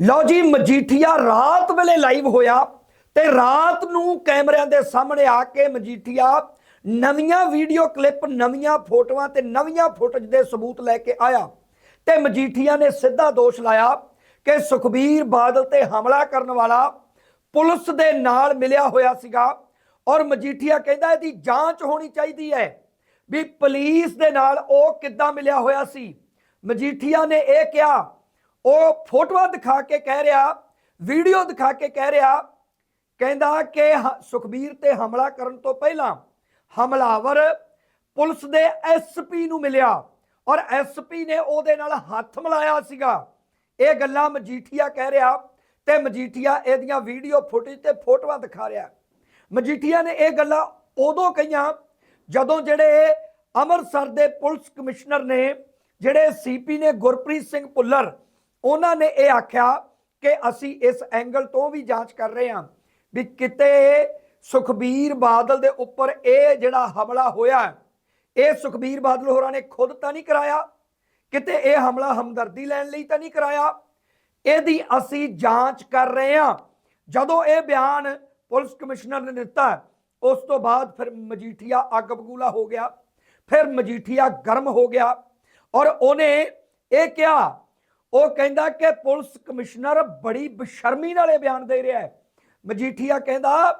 ਲਓ ਜੀ, ਮਜੀਠੀਆ ਰਾਤ ਵੇਲੇ ਲਾਈਵ ਹੋਇਆ ਤੇ ਰਾਤ ਨੂੰ ਕੈਮਰਿਆਂ ਦੇ ਸਾਹਮਣੇ ਆ ਕੇ ਮਜੀਠੀਆ ਨਵੀਆਂ ਵੀਡੀਓ ਕਲਿੱਪ ਨਵੀਆਂ ਫੋਟੋਆਂ ਤੇ ਨਵੀਆਂ ਫੁਟੇਜ ਦੇ ਸਬੂਤ ਲੈ ਕੇ ਆਇਆ ਤੇ ਮਜੀਠੀਆ ਨੇ ਸਿੱਧਾ ਦੋਸ਼ ਲਾਇਆ ਕਿ ਸੁਖਬੀਰ ਬਾਦਲ ਤੇ ਹਮਲਾ ਕਰਨ ਵਾਲਾ ਪੁਲਿਸ ਦੇ ਨਾਲ ਮਿਲਿਆ ਹੋਇਆ ਸੀਗਾ ਔਰ ਮਜੀਠੀਆ ਕਹਿੰਦਾ ਇਹਦੀ ਜਾਂਚ ਹੋਣੀ ਚਾਹੀਦੀ ਹੈ ਵੀ ਪੁਲਿਸ ਦੇ ਨਾਲ ਉਹ ਕਿੱਦਾਂ ਮਿਲਿਆ ਹੋਇਆ ਸੀ। ਮਜੀਠੀਆ ਨੇ ਇਹ ਕਿਹਾ ਉਹ ਫੋਟੋਆਂ ਦਿਖਾ ਕੇ ਕਹਿ ਰਿਹਾ, ਵੀਡੀਓ ਦਿਖਾ ਕੇ ਕਹਿ ਰਿਹਾ, ਕਹਿੰਦਾ ਕਿ ਹ- ਸੁਖਬੀਰ ਤੇ ਹਮਲਾ ਕਰਨ ਤੋਂ ਪਹਿਲਾਂ ਹਮਲਾਵਰ ਪੁਲਿਸ ਦੇ ਐਸਪੀ ਨੂੰ ਮਿਲਿਆ ਔਰ ਐਸਪੀ ਨੇ ਉਹਦੇ ਨਾਲ ਹੱਥ ਮਿਲਾਇਆ ਸੀਗਾ। ਇਹ ਗੱਲਾਂ ਮਜੀਠੀਆ ਕਹਿ ਰਿਹਾ ਤੇ ਮਜੀਠੀਆ ਇਹਦੀਆਂ ਵੀਡੀਓ ਫੁਟੇਜ ਤੇ ਫੋਟੋਆਂ ਦਿਖਾ ਰਿਹਾ। ਮਜੀਠੀਆ ਨੇ ਇਹ ਗੱਲਾਂ ਉਦੋਂ ਕਹੀਆਂ ਜਦੋਂ ਜਿਹੜੇ ਅੰਮ੍ਰਿਤਸਰ ਦੇ ਪੁਲਿਸ ਕਮਿਸ਼ਨਰ ਨੇ, ਜਿਹੜੇ ਸੀਪੀ ਨੇ ਗੁਰਪ੍ਰੀਤ ਸਿੰਘ ਭੁੱਲਰ ਉਹਨਾਂ ਨੇ ਇਹ ਆਖਿਆ ਕਿ ਅਸੀਂ ਇਸ ਐਂਗਲ ਤੋਂ ਵੀ ਜਾਂਚ ਕਰ ਰਹੇ ਹਾਂ ਵੀ ਕਿਤੇ ਸੁਖਬੀਰ ਬਾਦਲ ਦੇ ਉੱਪਰ ਇਹ ਜਿਹੜਾ ਹਮਲਾ ਹੋਇਆ ਇਹ ਸੁਖਬੀਰ ਬਾਦਲ ਹੋਰਾਂ ਨੇ ਖੁਦ ਤਾਂ ਨਹੀਂ ਕਰਾਇਆ, ਕਿਤੇ ਇਹ ਹਮਲਾ ਹਮਦਰਦੀ ਲੈਣ ਲਈ ਤਾਂ ਨਹੀਂ ਕਰਾਇਆ। ਇਹਦੀ ਅਸੀਂ ਜਾਂਚ ਕਰ ਰਹੇ ਹਾਂ। ਜਦੋਂ ਇਹ ਬਿਆਨ ਪੁਲਿਸ ਕਮਿਸ਼ਨਰ ਨੇ ਦਿੱਤਾ, ਉਸ ਤੋਂ ਬਾਅਦ ਫਿਰ ਮਜੀਠੀਆ ਅੱਗ ਬਗੂਲਾ ਹੋ ਗਿਆ, ਫਿਰ ਮਜੀਠੀਆ ਗਰਮ ਹੋ ਗਿਆ ਔਰ ਉਹਨੇ ਇਹ ਕਿਹਾ ਉਹ ਕਹਿੰਦਾ ਕਿ ਪੁਲਿਸ ਕਮਿਸ਼ਨਰ ਬੜੀ ਬਸ਼ਰਮੀ ਨਾਲ ਇਹ ਬਿਆਨ ਦੇ ਰਿਹਾ ਹੈ। ਮਜੀਠੀਆ ਕਹਿੰਦਾ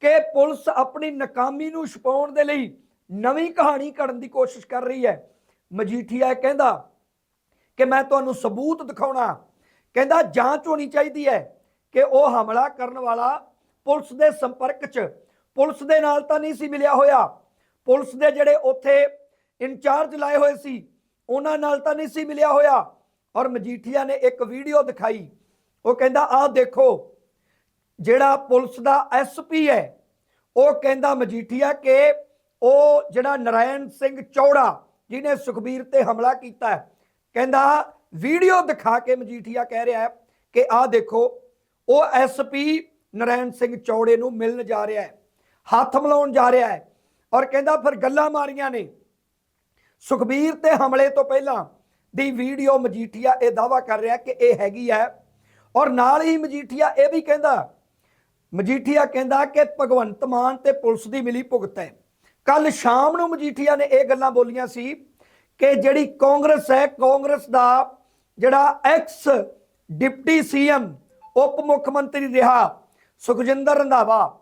ਕਿ ਪੁਲਿਸ ਆਪਣੀ ਨਾਕਾਮੀ ਨੂੰ ਛੁਪਾਉਣ ਦੇ ਲਈ ਨਵੀਂ ਕਹਾਣੀ ਘੜਨ ਦੀ ਕੋਸ਼ਿਸ਼ ਕਰ ਰਹੀ ਹੈ। ਮਜੀਠੀਆ ਕਹਿੰਦਾ ਕਿ ਮੈਂ ਤੁਹਾਨੂੰ ਸਬੂਤ ਦਿਖਾਉਣਾ। ਕਹਿੰਦਾ, ਜਾਂਚ ਹੋਣੀ ਚਾਹੀਦੀ ਹੈ ਕਿ ਉਹ ਹਮਲਾ ਕਰਨ ਵਾਲਾ ਪੁਲਿਸ ਦੇ ਸੰਪਰਕ 'ਚ ਪੁਲਿਸ ਦੇ ਨਾਲ ਤਾਂ ਨਹੀਂ ਸੀ ਮਿਲਿਆ ਹੋਇਆ। ਪੁਲਿਸ ਦੇ ਜਿਹੜੇ ਉੱਥੇ ਇੰਚਾਰਜ ਲਾਏ ਹੋਏ ਸੀ, ਉਹਨਾਂ ਨਾਲ ਤਾਂ ਨਹੀਂ ਸੀ ਮਿਲਿਆ ਹੋਇਆ। ਔਰ ਮਜੀਠੀਆ ਨੇ ਇੱਕ ਵੀਡੀਓ ਦਿਖਾਈ। ਉਹ ਕਹਿੰਦਾ, ਆਹ ਦੇਖੋ, ਜਿਹੜਾ ਪੁਲਿਸ ਦਾ ਐਸਪੀ ਹੈ, ਉਹ ਕਹਿੰਦਾ ਮਜੀਠੀਆ ਕਿ ਉਹ ਜਿਹੜਾ ਨਰਾਇਣ ਸਿੰਘ ਚੌੜਾ, ਜਿਹਨੇ ਸੁਖਬੀਰ ਤੇ ਹਮਲਾ ਕੀਤਾ ਹੈ, ਕਹਿੰਦਾ, ਵੀਡੀਓ ਦਿਖਾ ਕੇ ਮਜੀਠੀਆ ਕਹਿ ਰਿਹਾ ਹੈ ਕਿ ਆਹ ਦੇਖੋ, ਉਹ ਐਸਪੀ ਨਰਾਇਣ ਸਿੰਘ ਚੌੜੇ ਨੂੰ ਮਿਲਣ ਜਾ ਰਿਹਾ ਹੈ, ਹੱਥ ਮਿਲਾਉਣ ਜਾ ਰਿਹਾ ਹੈ ਔਰ ਕਹਿੰਦਾ, ਫਿਰ ਗੱਲਾਂ ਮਾਰੀਆਂ ਨੇ। ਸੁਖਬੀਰ ਤੇ ਹਮਲੇ ਤੋਂ ਪਹਿਲਾਂ ਦੀ ਵੀਡੀਓ ਮਜੀਠੀਆ ਇਹ ਦਾਵਾ ਕਰ ਰਿਹਾ ਕਿ ਇਹ ਹੈਗੀ ਹੈ। ਔਰ ਨਾਲ ਹੀ ਮਜੀਠੀਆ ਇਹ ਵੀ ਕਹਿੰਦਾ, ਮਜੀਠੀਆ ਕਹਿੰਦਾ ਕਿ ਭਗਵੰਤ ਮਾਨ ਤੇ ਪੁਲਿਸ ਦੀ ਮਿਲੀ ਭੁਗਤ ਹੈ। ਕੱਲ ਸ਼ਾਮ ਨੂੰ ਮਜੀਠੀਆ ਨੇ ਇਹ ਗੱਲਾਂ ਬੋਲੀਆਂ ਸੀ ਕਿ ਜਿਹੜੀ ਕਾਂਗਰਸ ਹੈ, ਕਾਂਗਰਸ ਦਾ ਜਿਹੜਾ ਐਕਸ ਡਿਪਟੀ ਸੀਐਮ, ਉਪ ਮੁੱਖ ਮੰਤਰੀ ਰਿਹਾ ਸੁਖਜਿੰਦਰ ਰੰਧਾਵਾ।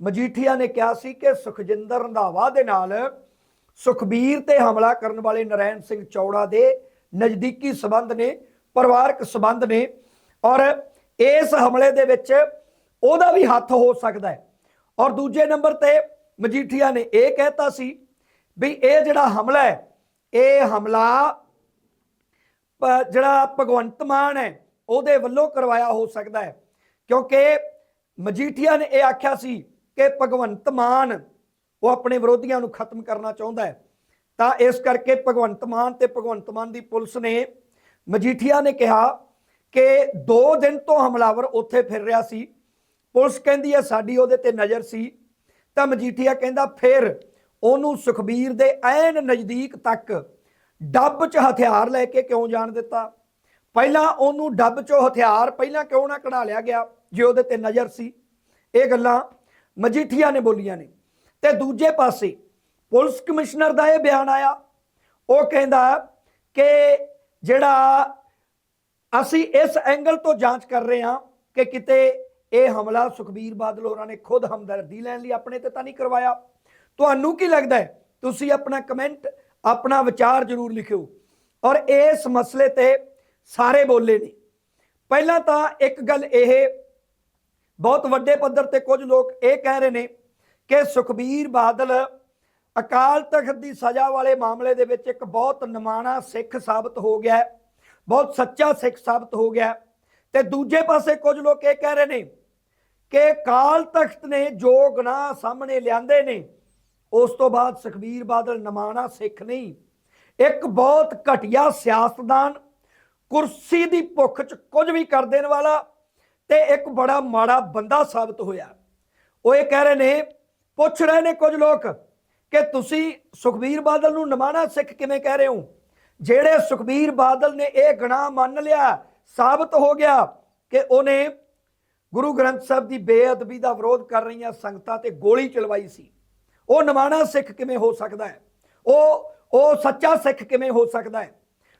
ਮਜੀਠੀਆ ਨੇ ਕਿਹਾ ਸੀ ਕਿ ਸੁਖਜਿੰਦਰ ਰੰਧਾਵਾ ਦੇ ਨਾਲ ਸੁਖਬੀਰ ਤੇ ਹਮਲਾ ਕਰਨ ਵਾਲੇ ਨਰੈਣ ਸਿੰਘ ਚੌੜਾ ਦੇ ਨਜ਼ਦੀਕੀ ਸਬੰਧ ਨੇ, ਪਰਿਵਾਰਕ ਸਬੰਧ ਨੇ ਔਰ ਇਸ ਹਮਲੇ ਦੇ ਵਿੱਚ ਉਹਦਾ ਵੀ ਹੱਥ ਹੋ ਸਕਦਾ ਹੈ। ਔਰ ਦੂਜੇ ਨੰਬਰ ਤੇ ਮਜੀਠੀਆ ਨੇ ਇਹ ਕਹਿਤਾ ਸੀ ਵੀ ਇਹ ਜਿਹੜਾ ਹਮਲਾ ਹੈ, ਇਹ ਹਮਲਾ ਪ- ਜਿਹੜਾ ਭਗਵੰਤ ਮਾਨ ਹੈ, ਉਹਦੇ ਵੱਲੋਂ ਕਰਵਾਇਆ ਹੋ ਸਕਦਾ ਹੈ। ਕਿਉਂਕਿ ਮਜੀਠੀਆ ਨੇ ਇਹ ਆਖਿਆ ਸੀ ਕਿ ਭਗਵੰਤ ਮਾਨ ਉਹ ਆਪਣੇ ਵਿਰੋਧੀਆਂ ਨੂੰ ਖਤਮ ਕਰਨਾ ਚਾਹੁੰਦਾ ਹੈ। ਤਾਂ ਇਸ ਕਰਕੇ ਭਗਵੰਤ ਮਾਨ ਤੇ ਭਗਵੰਤ ਮਾਨ ਦੀ ਪੁਲਿਸ ਨੇ ਮਜੀਠੀਆ ਨੇ ਕਿਹਾ ਕਿ 2 ਦਿਨ ਤੋਂ ਹਮਲਾਵਰ ਉੱਥੇ ਫਿਰ ਰਿਹਾ ਸੀ। ਪੁਲਿਸ ਕਹਿੰਦੀ ਹੈ ਸਾਡੀ ਉਹਦੇ ਤੇ ਨਜ਼ਰ ਸੀ। ਤਾਂ ਮਜੀਠੀਆ ਕਹਿੰਦਾ ਫਿਰ ਉਹਨੂੰ ਸੁਖਬੀਰ ਦੇ ਐਨ ਨਜ਼ਦੀਕ ਤੱਕ ਡੱਬ 'ਚ ਹਥਿਆਰ ਲੈ ਕੇ ਕਿਉਂ ਜਾਣ ਦਿੱਤਾ? ਪਹਿਲਾਂ ਉਹਨੂੰ ਡੱਬ 'ਚੋਂ ਹਥਿਆਰ ਪਹਿਲਾਂ ਕਿਉਂ ਨਾ ਕਢਾ ਲਿਆ ਗਿਆ ਜੇ ਉਹਦੇ ਤੇ ਨਜ਼ਰ ਸੀ? ਇਹ ਗੱਲਾਂ ਮਜੀਠੀਆ ਨੇ ਬੋਲੀਆਂ ਨੇ। ਤੇ ਦੂਜੇ ਪਾਸੇ ਪੁਲਿਸ ਕਮਿਸ਼ਨਰ ਦਾ ਇਹ ਬਿਆਨ ਆਇਆ। ਉਹ ਕਹਿੰਦਾ ਕਿ ਜਿਹੜਾ ਅਸੀਂ ਇਸ ਐਂਗਲ ਤੋਂ ਜਾਂਚ ਕਰ ਰਹੇ ਹਾਂ ਕਿ ਕਿਤੇ ਇਹ ਹਮਲਾ ਸੁਖਬੀਰ ਬਾਦਲ ਹੋਰਾਂ ਨੇ ਖੁਦ ਹਮਦਰਦੀ ਲੈਣ ਲਈ ਆਪਣੇ ਤੇ ਤਾਂ ਨਹੀਂ ਕਰਵਾਇਆ। ਤੁਹਾਨੂੰ ਕੀ ਲੱਗਦਾ ਹੈ? ਤੁਸੀਂ ਆਪਣਾ ਕਮੈਂਟ, ਆਪਣਾ ਵਿਚਾਰ ਜ਼ਰੂਰ ਲਿਖਿਓ। ਔਰ ਇਸ ਮਸਲੇ ਤੇ ਸਾਰੇ ਬੋਲੇ ਨੇ। ਪਹਿਲਾਂ ਤਾਂ ਇੱਕ ਗੱਲ ਇਹ, ਬਹੁਤ ਵੱਡੇ ਪੱਧਰ ਤੇ ਕੁਝ ਲੋਕ ਇਹ ਕਹਿ ਰਹੇ ਨੇ ਕਿ ਸੁਖਬੀਰ ਬਾਦਲ ਅਕਾਲ ਤਖਤ ਦੀ ਸਜ਼ਾ ਵਾਲੇ ਮਾਮਲੇ ਦੇ ਵਿੱਚ ਇੱਕ ਬਹੁਤ ਨਿਮਾਣਾ ਸਿੱਖ ਸਾਬਤ ਹੋ ਗਿਆ ਬਹੁਤ ਸੱਚਾ ਸਿੱਖ ਸਾਬਤ ਹੋ ਗਿਆ ਹੈ। ਤੇ ਦੂਜੇ ਪਾਸੇ ਕੁਝ ਲੋਕ ਇਹ ਕਹਿ ਰਹੇ ਨੇ ਕਿ ਅਕਾਲ ਤਖਤ ਨੇ ਜੋ ਗੁਨਾਹ ਸਾਹਮਣੇ ਲਿਆਂਦੇ ਨੇ, ਉਸ ਤੋਂ ਬਾਅਦ ਸੁਖਬੀਰ ਬਾਦਲ ਨਿਮਾਣਾ ਸਿੱਖ ਨਹੀਂ ਇੱਕ ਬਹੁਤ ਘਟੀਆ ਸਿਆਸਤਦਾਨ, ਕੁਰਸੀ ਦੀ ਭੁੱਖ 'ਚ ਕੁਝ ਵੀ ਕਰ ਦੇਣ ਵਾਲਾ ਤੇ ਇੱਕ ਬੜਾ ਮਾੜਾ ਬੰਦਾ ਸਾਬਤ ਹੋਇਆ ਉਹ ਇਹ ਕਹਿ ਰਹੇ ਨੇ ਪੁੱਛ ਰਹੇ ਨੇ ਕੁਝ ਲੋਕ ਕਿ ਤੁਸੀਂ ਸੁਖਬੀਰ ਬਾਦਲ ਨੂੰ ਨਮਾਣਾ ਸਿੱਖ ਕਿਵੇਂ ਕਹਿ ਰਹੇ ਹੋ? ਜਿਹੜੇ ਸੁਖਬੀਰ ਬਾਦਲ ਨੇ ਇਹ ਗੁਨਾਹ ਮੰਨ ਲਿਆ, ਸਾਬਤ ਹੋ ਗਿਆ ਕਿ ਉਹਨੇ ਗੁਰੂ ਗ੍ਰੰਥ ਸਾਹਿਬ ਦੀ ਬੇਅਦਬੀ ਦਾ ਵਿਰੋਧ ਕਰ ਰਹੀਆਂ ਸੰਗਤਾਂ ਤੇ ਗੋਲੀ ਚਲਵਾਈ ਸੀ। ਉਹ ਨਮਾਣਾ ਸਿੱਖ ਕਿਵੇਂ ਹੋ ਸਕਦਾ ਹੈ? ਉਹ ਉਹ ਸੱਚਾ ਸਿੱਖ ਕਿਵੇਂ ਹੋ ਸਕਦਾ ਹੈ?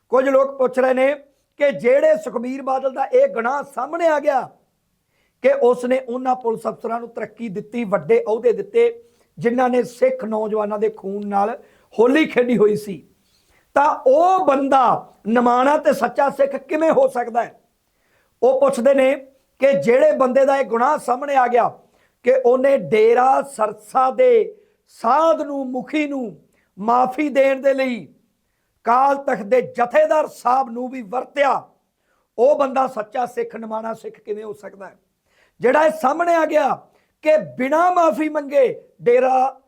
ਕੁਝ ਲੋਕ ਪੁੱਛ ਰਹੇ ਨੇ ਕਿ ਜਿਹੜੇ ਸੁਖਬੀਰ ਬਾਦਲ ਦਾ ਇਹ ਗੁਨਾਹ ਸਾਹਮਣੇ ਆ ਗਿਆ ਕਿ ਉਸਨੇ ਉਹਨਾਂ ਪੁਲਿਸ ਅਫਸਰਾਂ ਨੂੰ ਤਰੱਕੀ ਦਿੱਤੀ, ਵੱਡੇ ਅਹੁਦੇ ਦਿੱਤੇ, ਜਿਨ੍ਹਾਂ ਨੇ ਸਿੱਖ ਨੌਜਵਾਨਾਂ ਦੇ ਖੂਨ ਨਾਲ ਹੋਲੀ ਖੇਡੀ ਹੋਈ ਸੀ। ਤਾਂ ਉਹ ਬੰਦਾ ਨਿਮਾਣਾ ਤੇ ਸੱਚਾ ਸਿੱਖ ਕਿਵੇਂ ਹੋ ਸਕਦਾ ਹੈ? ਉਹ ਪੁੱਛਦੇ ਨੇ ਕਿ ਜਿਹੜੇ ਬੰਦੇ ਦਾ ਇਹ ਗੁਨਾਹ ਸਾਹਮਣੇ ਆ ਗਿਆ, ਕਿ ਉਹਨੇ ਡੇਰਾ ਸਰਸਾ ਦੇ ਸਾਧ ਨੂੰ, ਮੁਖੀ ਨੂੰ ਮਾਫੀ ਦੇਣ ਦੇ ਲਈ ਕਾਲ ਤਖਤ ਦੇ ਜਥੇਦਾਰ ਸਾਹਿਬ ਨੂੰ ਵੀ ਵਰਤਿਆ। ਉਹ ਬੰਦਾ ਸੱਚਾ ਸਿੱਖ, ਨਿਮਾਣਾ ਸਿੱਖ ਕਿਵੇਂ ਹੋ ਸਕਦਾ ਹੈ? ਜਿਹੜਾ ਇਹ ਸਾਹਮਣੇ ਆ ਗਿਆ ਕਿ ਬਿਨਾ ਮਾਫੀ ਮੰਗੇ ਡੇਰਾ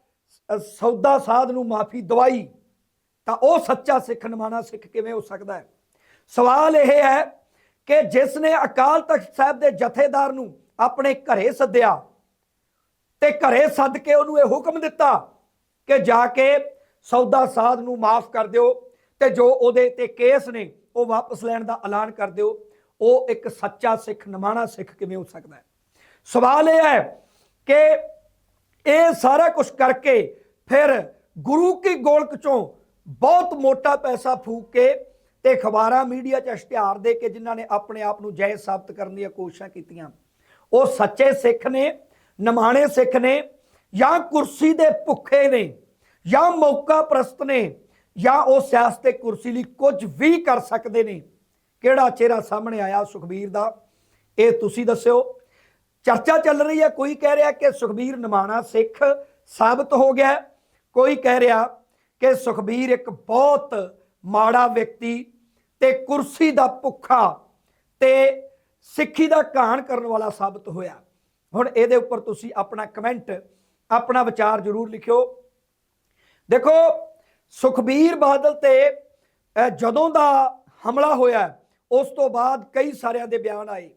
ਸੌਦਾ ਸਾਧ ਨੂੰ ਮਾਫੀ ਦਵਾਈ, ਤਾਂ ਉਹ ਸੱਚਾ ਸਿੱਖ ਨਮਾਣਾ ਸਿੱਖ ਕਿਵੇਂ ਹੋ ਸਕਦਾ ਹੈ? ਸਵਾਲ ਇਹ ਹੈ ਕਿ ਜਿਸ ਨੇ ਅਕਾਲ ਤਖਤ ਸਾਹਿਬ ਦੇ ਜਥੇਦਾਰ ਨੂੰ ਆਪਣੇ ਘਰੇ ਸੱਦਿਆ ਤੇ ਘਰੇ ਸੱਦ ਕੇ ਉਹਨੂੰ ਇਹ ਹੁਕਮ ਦਿੱਤਾ ਕਿ ਜਾ ਕੇ ਸੌਦਾ ਸਾਧ ਨੂੰ ਮਾਫ ਕਰ ਦਿਓ ਤੇ ਜੋ ਉਹਦੇ ਤੇ ਕੇਸ ਨੇ ਉਹ ਵਾਪਸ ਲੈਣ ਦਾ ਐਲਾਨ ਕਰ ਦਿਓ, ਉਹ ਇੱਕ ਸੱਚਾ ਸਿੱਖ ਨਮਾਣਾ ਸਿੱਖ ਕਿਵੇਂ ਹੋ ਸਕਦਾ ਹੈ? ਸਵਾਲ ਇਹ ਹੈ ਕਿ ਇਹ ਸਾਰਾ ਕੁਝ ਕਰਕੇ ਫਿਰ ਗੁਰੂ ਕੀ ਗੋਲਕ ਚੋਂ ਬਹੁਤ ਮੋਟਾ ਪੈਸਾ ਫੂਕ ਕੇ ਤੇ ਖਬਰਾਂ ਮੀਡੀਆ 'ਚ ਇਸ਼ਤਿਹਾਰ ਦੇ ਕੇ ਜਿਨ੍ਹਾਂ ਨੇ ਆਪਣੇ ਆਪ ਨੂੰ ਜੈ ਸਾਬਤ ਕਰਨ ਦੀਆਂ ਕੋਸ਼ਿਸ਼ਾਂ ਕੀਤੀਆਂ। ਉਹ ਸੱਚੇ ਸਿੱਖ ਨੇ, ਨਿਮਾਣੇ ਸਿੱਖ ਨੇ, ਜਾਂ ਕੁਰਸੀ ਦੇ ਭੁੱਖੇ ਨੇ, ਜਾਂ ਮੌਕਾ ਪ੍ਰਸਤ ਨੇ, ਜਾਂ ਉਹ ਸਿਆਸਤ ਤੇ ਕੁਰਸੀ ਲਈ ਕੁਝ ਵੀ ਕਰ ਸਕਦੇ ਨੇ। ਕਿਹੜਾ ਚਿਹਰਾ ਸਾਹਮਣੇ ਆਇਆ ਸੁਖਬੀਰ ਦਾ? ਇਹ ਤੁਸੀਂ ਦੱਸਿਓ। ਚਰਚਾ ਚੱਲ ਰਹੀ ਹੈ। ਕੋਈ ਕਹਿ ਰਿਹਾ ਕਿ ਸੁਖਬੀਰ ਨਿਮਾਣਾ ਸਿੱਖ ਸਾਬਤ ਹੋ ਗਿਆ ਕੋਈ ਕਹਿ ਰਿਹਾ ਕਿ ਸੁਖਬੀਰ ਇੱਕ ਬਹੁਤ ਮਾੜਾ ਵਿਅਕਤੀ ਤੇ ਕੁਰਸੀ ਦਾ ਭੁੱਖਾ ਤੇ ਸਿੱਖੀ ਦਾ ਘਾਣ ਕਰਨ ਵਾਲਾ ਸਾਬਤ ਹੋਇਆ। ਹੁਣ ਇਹਦੇ ਉੱਪਰ ਤੁਸੀਂ ਆਪਣਾ ਕਮੈਂਟ, ਆਪਣਾ ਵਿਚਾਰ ਜ਼ਰੂਰ ਲਿਖਿਓ। ਦੇਖੋ, ਸੁਖਬੀਰ ਬਾਦਲ ਤੇ ਜਦੋਂ ਦਾ ਹਮਲਾ ਹੋਇਆ, ਉਸ ਤੋਂ ਬਾਅਦ ਕਈ ਸਾਰਿਆਂ ਦੇ ਬਿਆਨ ਆਏ।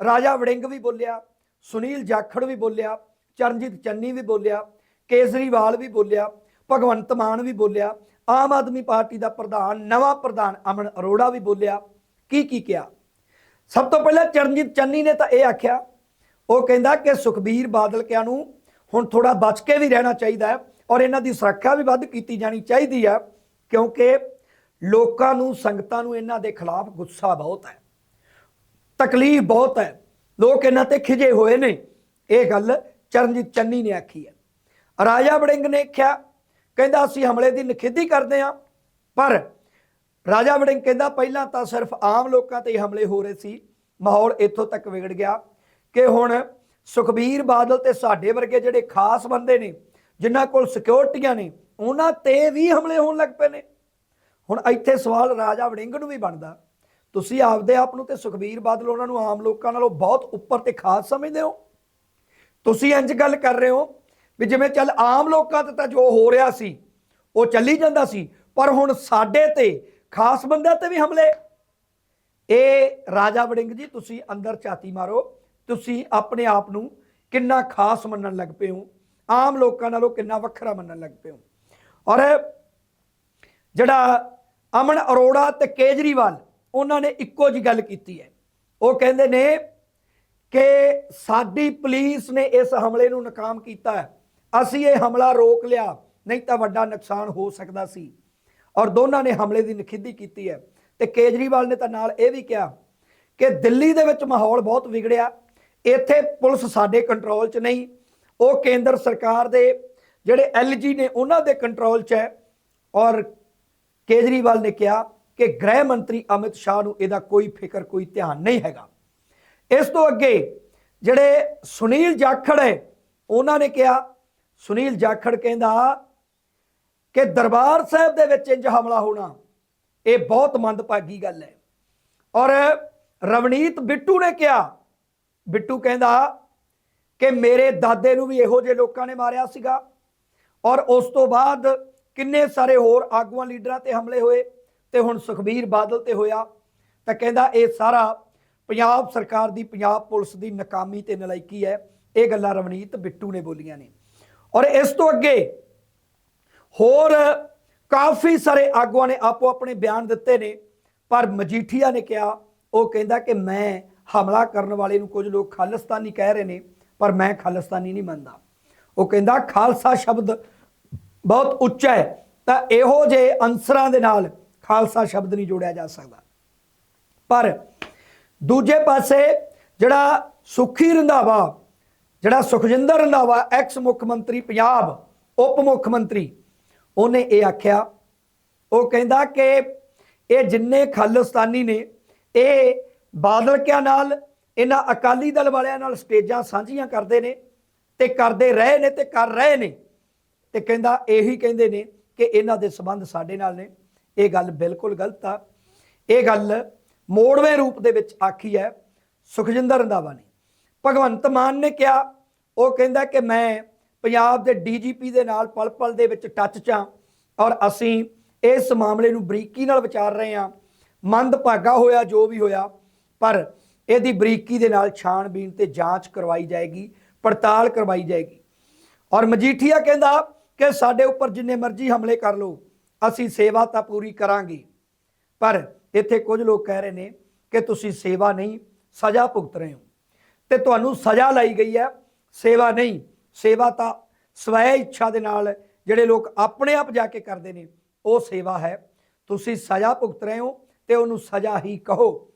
ਰਾਜਾ ਵੜਿੰਗ ਵੀ ਬੋਲਿਆ ਸੁਨੀਲ ਜਾਖੜ ਵੀ ਬੋਲਿਆ, ਚਰਨਜੀਤ ਚੰਨੀ ਵੀ ਬੋਲਿਆ, ਕੇਜਰੀਵਾਲ ਵੀ ਬੋਲਿਆ, ਭਗਵੰਤ ਮਾਨ ਵੀ ਬੋਲਿਆ, ਆਮ ਆਦਮੀ ਪਾਰਟੀ ਦਾ ਪ੍ਰਧਾਨ, ਨਵਾਂ ਪ੍ਰਧਾਨ ਅਮਨ ਅਰੋੜਾ ਵੀ ਬੋਲਿਆ। ਕੀ ਕੀ ਕਿਹਾ? ਸਭ ਤੋਂ ਪਹਿਲਾਂ ਚਰਨਜੀਤ ਚੰਨੀ ਨੇ ਤਾਂ ਇਹ ਆਖਿਆ, ਉਹ ਕਹਿੰਦਾ ਕਿ ਸੁਖਬੀਰ ਬਾਦਲ ਕਿਆਂ ਨੂੰ ਹੁਣ ਥੋੜਾ ਬਚ ਕੇ ਵੀ ਰਹਿਣਾ ਚਾਹੀਦਾ ਹੈ ਔਰ ਇਹਨਾਂ ਦੀ ਸੁਰੱਖਿਆ ਵੀ ਵੱਧ ਕੀਤੀ ਜਾਣੀ ਚਾਹੀਦੀ ਹੈ, ਕਿਉਂਕਿ ਲੋਕਾਂ ਨੂੰ, ਸੰਗਤਾਂ ਨੂੰ ਇਹਨਾਂ ਦੇ ਖਿਲਾਫ ਗੁੱਸਾ ਬਹੁਤ ਹੈ, ਤਕਲੀਫ ਬਹੁਤ ਹੈ। ਲੋਕ ਇਹਨਾਂ ਤੇ ਖਿਜੇ ਹੋਏ ਨੇ। ਇਹ ਗੱਲ ਚਰਨਜੀਤ ਚੰਨੀ ਨੇ ਆਖੀ ਹੈ। ਰਾਜਾ ਵੜਿੰਗ ਨੇ ਕਿਹਾ ਕਹਿੰਦਾ, ਅਸੀਂ ਹਮਲੇ ਦੀ ਨਿਖੇਧੀ ਕਰਦੇ ਹਾਂ। ਪਰ ਰਾਜਾ ਵੜਿੰਗ ਕਹਿੰਦਾ, ਪਹਿਲਾਂ ਤਾਂ ਸਿਰਫ ਆਮ ਲੋਕਾਂ ਤੇ ਹੀ ਹਮਲੇ ਹੋ ਰਹੇ ਸੀ। ਮਾਹੌਲ ਇੱਥੋਂ ਤੱਕ ਵਿਗੜ ਗਿਆ ਕਿ ਹੁਣ ਸੁਖਬੀਰ ਬਾਦਲ ਤੇ ਸਾਡੇ ਵਰਗੇ ਜਿਹੜੇ ਖਾਸ ਬੰਦੇ ਨੇ, ਜਿਨ੍ਹਾਂ ਕੋਲ ਸਿਕਿਉਰਟੀਆਂ ਨੇ, ਉਹਨਾਂ ਤੇ ਵੀ ਹਮਲੇ ਹੋਣ ਲੱਗ ਪਏ ਨੇ। ਹੁਣ ਇੱਥੇ ਸਵਾਲ ਰਾਜਾ ਵੜਿੰਗ ਨੂੰ ਵੀ ਬਣਦਾ। ਤੁਸੀਂ ਆਪਦੇ ਆਪ ਨੂੰ ਤੇ ਸੁਖਬੀਰ ਬਾਦਲ ਉਹਨਾਂ ਨੂੰ ਆਮ ਲੋਕਾਂ ਨਾਲੋਂ ਬਹੁਤ ਉੱਪਰ ਤੇ ਖਾਸ ਸਮਝਦੇ ਹੋ। ਤੁਸੀਂ ਇੰਜ ਗੱਲ ਕਰ ਰਹੇ ਹੋ ਵੀ ਜਿਵੇਂ ਚੱਲ ਆਮ ਲੋਕਾਂ ਤੇ ਤਾਂ ਜੋ ਹੋ ਰਿਹਾ ਸੀ, ਉਹ ਚੱਲੀ ਜਾਂਦਾ ਸੀ, ਪਰ ਹੁਣ ਸਾਡੇ ਤੇ ਖਾਸ ਬੰਦਿਆਂ ਤੇ ਵੀ ਹਮਲੇ। ਇਹ ਰਾਜਾ ਵੜਿੰਗ ਜੀ, ਤੁਸੀਂ ਅੰਦਰ ਝਾਤੀ ਮਾਰੋ, ਤੁਸੀਂ ਆਪਣੇ ਆਪ ਨੂੰ ਕਿੰਨਾ ਖਾਸ ਮੰਨਣ ਲੱਗ ਪਏ ਹੋ, ਆਮ ਲੋਕਾਂ ਨਾਲੋਂ ਕਿੰਨਾ ਵੱਖਰਾ ਮੰਨਣ ਲੱਗ ਪਏ ਹੋ। ਔਰ ਜਿਹੜਾ ਅਮਨ ਅਰੋੜਾ ਤੇ ਕੇਜਰੀਵਾਲ ਉਹਨਾਂ ਨੇ ਇੱਕੋ ਜੀ ਗੱਲ ਕੀਤੀ ਹੈ। ਉਹ ਕਹਿੰਦੇ ਨੇ ਕਿ ਸਾਡੀ ਪੁਲਿਸ ਨੇ ਇਸ ਹਮਲੇ ਨੂੰ ਨਾਕਾਮ ਕੀਤਾ ਹੈ। ਅਸੀਂ ਇਹ ਹਮਲਾ ਰੋਕ ਲਿਆ, ਨਹੀਂ ਤਾਂ ਵੱਡਾ ਨੁਕਸਾਨ ਹੋ ਸਕਦਾ ਸੀ। ਔਰ ਦੋਨਾਂ ਨੇ ਹਮਲੇ ਦੀ ਨਿਖੇਧੀ ਕੀਤੀ ਹੈ। ਤੇ ਕੇਜਰੀਵਾਲ ਨੇ ਤਾਂ ਨਾਲ ਇਹ ਵੀ ਕਿਹਾ ਕਿ ਦਿੱਲੀ ਦੇ ਵਿੱਚ ਮਾਹੌਲ ਬਹੁਤ ਵਿਗੜਿਆ। ਇੱਥੇ ਪੁਲਿਸ ਸਾਡੇ ਕੰਟਰੋਲ 'ਚ ਨਹੀਂ। ਉਹ ਕੇਂਦਰ ਸਰਕਾਰ ਦੇ ਜਿਹੜੇ ਐਲਜੀ ਨੇ ਉਹਨਾਂ ਦੇ ਕੰਟਰੋਲ 'ਚ ਹੈ। ਔਰ ਕੇਜਰੀਵਾਲ ਨੇ ਕਿਹਾ ਕਿ ਗ੍ਰਹਿ ਮੰਤਰੀ ਅਮਿਤ ਸ਼ਾਹ ਨੂੰ ਇਹਦਾ ਕੋਈ ਫਿਕਰ, ਕੋਈ ਧਿਆਨ ਨਹੀਂ ਹੈਗਾ। ਇਸ ਤੋਂ ਅੱਗੇ ਜਿਹੜੇ ਸੁਨੀਲ ਜਾਖੜ ਹੈ, ਉਹਨਾਂ ਨੇ ਕਿਹਾ, ਸੁਨੀਲ ਜਾਖੜ ਕਹਿੰਦਾ ਕਿ ਦਰਬਾਰ ਸਾਹਿਬ ਦੇ ਵਿੱਚ ਇੰਜ ਹਮਲਾ ਹੋਣਾ, ਇਹ ਬਹੁਤ ਮੰਦਭਾਗੀ ਗੱਲ ਹੈ। ਔਰ ਰਵਨੀਤ ਬਿੱਟੂ ਨੇ ਕਿਹਾ, ਬਿੱਟੂ ਕਹਿੰਦਾ ਕਿ ਮੇਰੇ ਦਾਦੇ ਨੂੰ ਵੀ ਇਹੋ ਜਿਹੇ ਲੋਕਾਂ ਨੇ ਮਾਰਿਆ ਸੀਗਾ। ਔਰ ਉਸ ਤੋਂ ਬਾਅਦ ਕਿੰਨੇ ਸਾਰੇ ਹੋਰ ਆਗੂਆਂ, ਲੀਡਰਾਂ ਤੇ ਹਮਲੇ ਹੋਏ। ਤੇ ਹੁਣ ਸੁਖਬੀਰ ਬਾਦਲ ਤੇ ਹੋਇਆ ਤਾਂ ਕਹਿੰਦਾ ਇਹ ਸਾਰਾ ਪੰਜਾਬ ਸਰਕਾਰ ਦੀ, ਪੰਜਾਬ ਪੁਲਿਸ ਦੀ ਨਾਕਾਮੀ ਤੇ ਨਲਾਇਕੀ ਹੈ। ਇਹ ਗੱਲਾਂ ਰਵਨੀਤ ਬਿੱਟੂ ਨੇ ਬੋਲੀਆਂ ਨੇ। ਔਰ ਇਸ ਤੋਂ ਅੱਗੇ ਹੋਰ ਕਾਫੀ ਸਾਰੇ ਆਗੂਆਂ ਨੇ ਆਪੋ ਆਪਣੇ ਬਿਆਨ ਦਿੱਤੇ ਨੇ, ਪਰ ਮਜੀਠੀਆ ਨੇ ਕਿਹਾ, ਉਹ ਕਹਿੰਦਾ ਕਿ ਮੈਂ ਹਮਲਾ ਕਰਨ ਵਾਲੇ ਨੂੰ ਕੁਝ ਲੋਕ ਖਾਲਿਸਤਾਨੀ ਕਹਿ ਰਹੇ ਨੇ, ਪਰ ਮੈਂ ਖਾਲਿਸਤਾਨੀ ਨਹੀਂ ਮੰਨਦਾ। ਉਹ ਕਹਿੰਦਾ, ਖਾਲਸਾ ਸ਼ਬਦ ਬਹੁਤ ਉੱਚਾ ਹੈ। ਤਾਂ ਇਹੋ ਜਿਹੇ ਅੰਸਰਾਂ ਦੇ ਨਾਲ ਖਾਲਸਾ ਸ਼ਬਦ ਨਹੀਂ ਜੋੜਿਆ ਜਾ ਸਕਦਾ। ਪਰ ਦੂਜੇ ਪਾਸੇ ਜਿਹੜਾ ਸੁਖੀ ਰੰਧਾਵਾ, ਜਿਹੜਾ ਸੁਖਜਿੰਦਰ ਰੰਧਾਵਾ ਐਕਸ ਮੁੱਖ ਮੰਤਰੀ ਪੰਜਾਬ, ਉਪ ਮੁੱਖ ਮੰਤਰੀ, ਉਹਨੇ ਇਹ ਆਖਿਆ। ਉਹ ਕਹਿੰਦਾ ਕਿ ਇਹ ਜਿੰਨੇ ਖਾਲਿਸਤਾਨੀ ਨੇ, ਇਹ ਬਾਦਲਕਿਆਂ ਨਾਲ, ਇਹਨਾਂ ਅਕਾਲੀ ਦਲ ਵਾਲਿਆਂ ਨਾਲ ਸਟੇਜਾਂ ਸਾਂਝੀਆਂ ਕਰਦੇ ਨੇ, ਤੇ ਕਰਦੇ ਰਹੇ ਨੇ ਤੇ ਕਰ ਰਹੇ ਨੇ। ਤੇ ਕਹਿੰਦਾ ਇਹੀ ਕਹਿੰਦੇ ਨੇ ਕਿ ਇਹਨਾਂ ਦੇ ਸਬੰਧ ਸਾਡੇ ਨਾਲ ਨੇ। ਇਹ ਗੱਲ ਬਿਲਕੁਲ ਗਲਤ ਆ। ਇਹ ਗੱਲ ਮੋੜਵੇਂ ਰੂਪ ਦੇ ਵਿੱਚ ਆਖੀ ਹੈ ਸੁਖਜਿੰਦਰ ਰੰਧਾਵਾ ਨੇ। ਭਗਵੰਤ ਮਾਨ ਨੇ ਕਿਹਾ, ਉਹ ਕਹਿੰਦਾ ਕਿ ਮੈਂ ਪੰਜਾਬ ਦੇ ਡੀਜੀਪੀ ਦੇ ਨਾਲ ਪਲ ਪਲ ਦੇ ਵਿੱਚ ਟੱਚ 'ਚ ਹਾਂ ਔਰ ਅਸੀਂ ਇਸ ਮਾਮਲੇ ਨੂੰ ਬਰੀਕੀ ਨਾਲ ਵਿਚਾਰ ਰਹੇ ਹਾਂ। ਮੰਦਭਾਗਾ ਹੋਇਆ, ਜੋ ਵੀ ਹੋਇਆ, ਪਰ ਇਹਦੀ ਬਰੀਕੀ ਦੇ ਨਾਲ ਛਾਣਬੀਣ ਤੇ ਜਾਂਚ ਕਰਵਾਈ ਜਾਏਗੀ, ਪੜਤਾਲ ਕਰਵਾਈ ਜਾਏਗੀ। ਔਰ ਮਜੀਠੀਆ ਕਹਿੰਦਾ ਕਿ ਸਾਡੇ ਉੱਪਰ ਜਿੰਨੇ ਮਰਜ਼ੀ ਹਮਲੇ ਕਰ ਲਓ ਅਸੀਂ ਸੇਵਾ ਤਾਂ ਪੂਰੀ ਕਰਾਂਗੇ। ਪਰ ਇੱਥੇ ਕੁਝ ਲੋਕ ਕਹਿ ਰਹੇ ਨੇ ਕਿ ਤੁਸੀਂ ਸੇਵਾ ਨਹੀਂ, ਸਜ਼ਾ ਭੁਗਤ ਰਹੇ ਹੋ। ਤੇ ਤੁਹਾਨੂੰ ਸਜ਼ਾ ਲਾਈ ਗਈ ਹੈ, ਸੇਵਾ ਨਹੀਂ। ਸੇਵਾ ਤਾਂ ਸਵੈ ਇੱਛਾ ਦੇ ਨਾਲ ਜਿਹੜੇ ਲੋਕ ਆਪਣੇ ਆਪ ਜਾ ਕੇ ਕਰਦੇ ਨੇ, ਉਹ ਸੇਵਾ ਹੈ। ਤੁਸੀਂ ਸਜ਼ਾ ਭੁਗਤ ਰਹੇ ਹੋ ਤੇ ਉਹਨੂੰ ਸਜ਼ਾ ਹੀ ਕਹੋ।